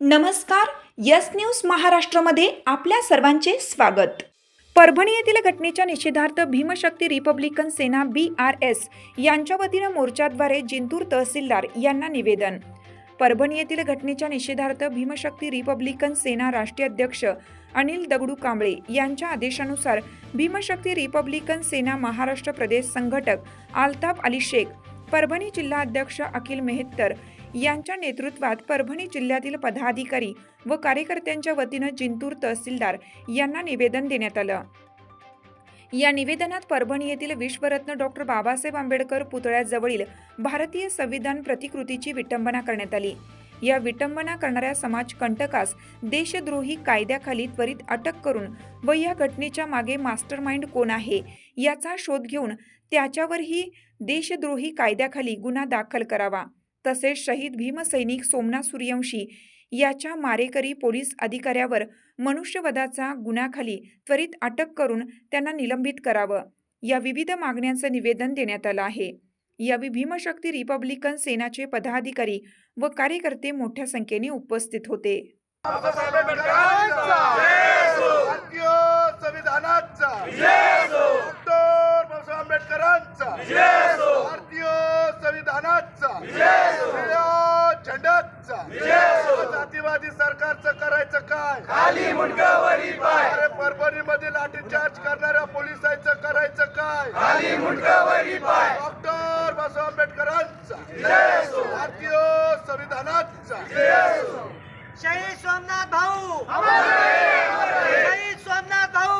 नमस्कार yes news महाराष्ट्रमध्ये आपल्या सर्वांचे स्वागत. परभणी येथील घटनेच्या निषेधार्थ Bhimshakti Republican Sena B R S यांच्या वतीनं मोर्चाद्वारे जिंतूर तहसीलदार यांना निवेदन. परभणी येथील घटनेच्या निषेधार्थ भीमशक्ती रिपब्लिकन सेना राष्ट्रीय अध्यक्ष अनिल दगडू कांबळे यांच्या आदेशानुसार भीमशक्ती रिपब्लिकन सेना महाराष्ट्र प्रदेश संघटक आलताफ अली शेख परभणी जिल्हा अध्यक्ष अखिल मेहत्तर यांच्या नेतृत्वात परभणी जिल्ह्यातील पदाधिकारी व कार्यकर्त्यांच्या वतीनं जिंतूर तहसीलदार यांना निवेदन देण्यात आलं. या निवेदनात परभणी येथील विश्वरत्न डॉक्टर बाबासाहेब आंबेडकर पुतळ्याजवळील भारतीय संविधान प्रतिकृतीची विटंबना करण्यात आली. या विटंबना करणाऱ्या समाजकंटकास देशद्रोही कायद्याखाली त्वरित अटक करून व या घटनेच्या मागे मास्टरमाइंड कोण आहे याचा शोध घेऊन त्याच्यावरही देशद्रोही कायद्याखाली गुन्हा दाखल करावा. तसेच शहीद भीमसैनिक सोमनाथ सूर्यवंशी याच्या मारेकरी पोलीस अधिकाऱ्यावर मनुष्यवधाचा गुन्ह्याखाली त्वरित अटक करून त्यांना निलंबित करावं. या विविध मागण्यांचं निवेदन देण्यात आलं आहे. यावेळी भीमशक्ती रिपब्लिकन सेनाचे पदाधिकारी व कार्यकर्ते मोठ्या संख्येने उपस्थित होते. आंबेडकरांचा! भारतीय संविधानाचा! भारतीय संविधानाचा! जातीवादी सरकारचं करायचं काय? खाली मुंडकावरी पाय. अरे परभणी मध्ये लाठीचार्ज करणाऱ्या पोलिसांचं करायचं काय? खाली मुंडकावरी पाय. डॉक्टर बाबासाहेब आंबेडकरांचा. भारतीय संविधानाचा. शहीद सोमनाथ भाऊ. शहीद सोमनाथ भाऊ.